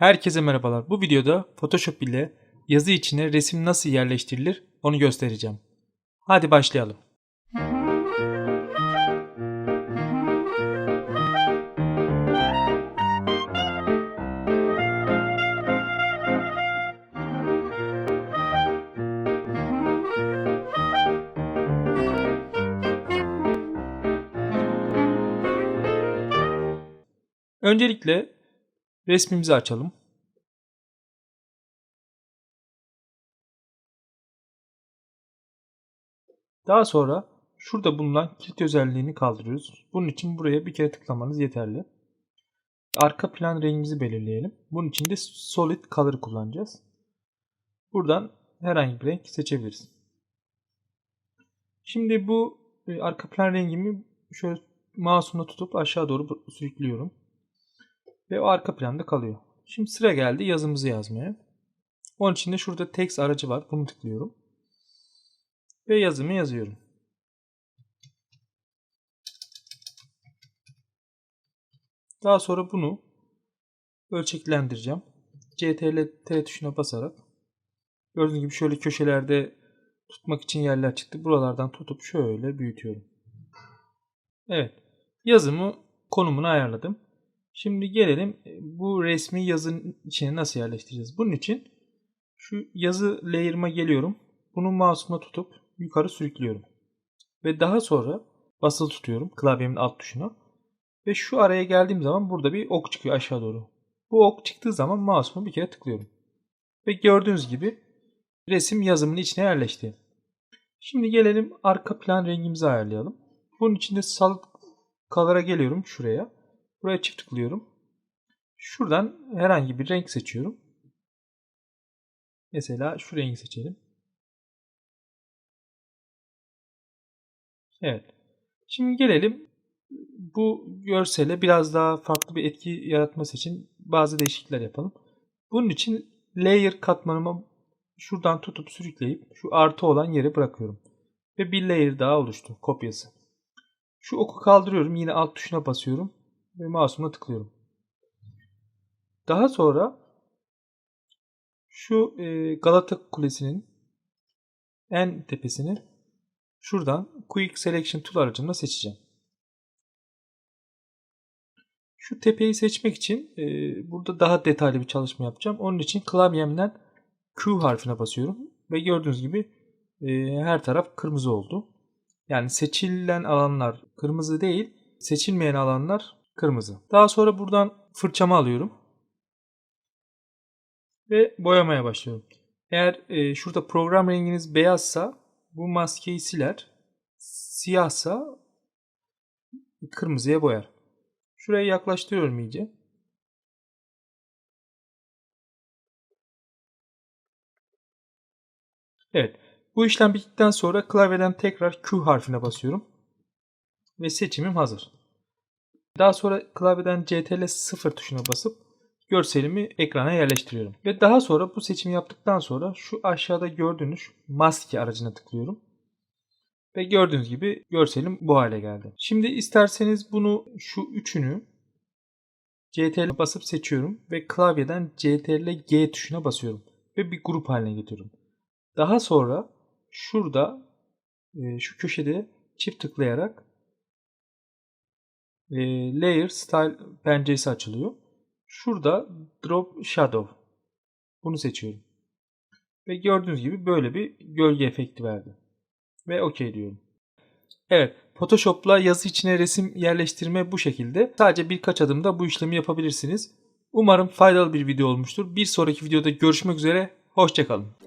Herkese merhabalar. Bu videoda Photoshop ile yazı içine resim nasıl yerleştirilir onu göstereceğim. Hadi başlayalım. Öncelikle resmimizi açalım. Daha sonra şurada bulunan kilit özelliğini kaldırıyoruz. Bunun için buraya bir kere tıklamanız yeterli. Arka plan rengimizi belirleyelim. Bunun için de Solid Color kullanacağız. Buradan herhangi bir renk seçebiliriz. Şimdi bu e, arka plan rengimi şöyle mouse'umla tutup aşağı doğru sürüklüyorum. Ve o arka planda kalıyor. Şimdi sıra geldi yazımızı yazmaya. Onun için de şurada text aracı var. Bunu tıklıyorum. Ve yazımı yazıyorum. Daha sonra bunu ölçeklendireceğim. CTRL T tuşuna basarak gördüğünüz gibi şöyle köşelerde tutmak için yerler çıktı. Buralardan tutup şöyle büyütüyorum. Evet. Yazımı konumunu ayarladım. Şimdi gelelim bu resmi yazının içine nasıl yerleştireceğiz. Bunun için şu yazı layer'ıma geliyorum. Bunu mouse'uma tutup yukarı sürüklüyorum. Ve daha sonra basılı tutuyorum klavyemin alt tuşuna. Ve şu araya geldiğim zaman burada bir ok çıkıyor aşağı doğru. Bu ok çıktığı zaman mouse'uma bir kere tıklıyorum. Ve gördüğünüz gibi resim yazımın içine yerleşti. Şimdi gelelim arka plan rengimizi ayarlayalım. Bunun için de solid color'a geliyorum şuraya. Buraya çift tıklıyorum. Şuradan herhangi bir renk seçiyorum. Mesela şu rengi seçelim. Evet. Şimdi gelelim bu görsele biraz daha farklı bir etki yaratması için bazı değişiklikler yapalım. Bunun için layer katmanımı şuradan tutup sürükleyip şu artı olan yere bırakıyorum. Ve bir layer daha oluştu kopyası. Şu oku kaldırıyorum. Yine alt tuşuna basıyorum. Ve mouse'umla tıklıyorum. Daha sonra şu e, Galata Kulesi'nin en tepesini şuradan Quick Selection Tool aracımla seçeceğim. Şu tepeyi seçmek için e, burada daha detaylı bir çalışma yapacağım. Onun için klavyemden Q harfine basıyorum. Ve gördüğünüz gibi e, her taraf kırmızı oldu. Yani seçilen alanlar kırmızı değil, seçilmeyen alanlar kırmızı. Daha sonra buradan fırçamı alıyorum. Ve boyamaya başlıyorum. Eğer e, şurada program renginiz beyazsa bu maskeyi siler. Siyahsa kırmızıya boyar. Şuraya yaklaştırıyorum iyice. Evet. Bu işlem bittikten sonra klavyeden tekrar Q harfine basıyorum. Ve seçimim hazır. Daha sonra klavyeden CTRL 0 tuşuna basıp görselimi ekrana yerleştiriyorum. Ve daha sonra bu seçimi yaptıktan sonra şu aşağıda gördüğünüz maske aracına tıklıyorum. Ve gördüğünüz gibi görselim bu hale geldi. Şimdi isterseniz bunu şu üçünü CTRL basıp seçiyorum ve klavyeden CTRL G tuşuna basıyorum ve bir grup haline getiriyorum. Daha sonra şurada e, şu köşede çift tıklayarak e, Layer Style penceresi açılıyor. Şurada Drop Shadow bunu seçiyorum. Ve gördüğünüz gibi böyle bir gölge efekti verdi. Ve OK diyorum. Evet, Photoshop'la yazı içine resim yerleştirme bu şekilde. Sadece birkaç adımda bu işlemi yapabilirsiniz. Umarım faydalı bir video olmuştur. Bir sonraki videoda görüşmek üzere. Hoşçakalın.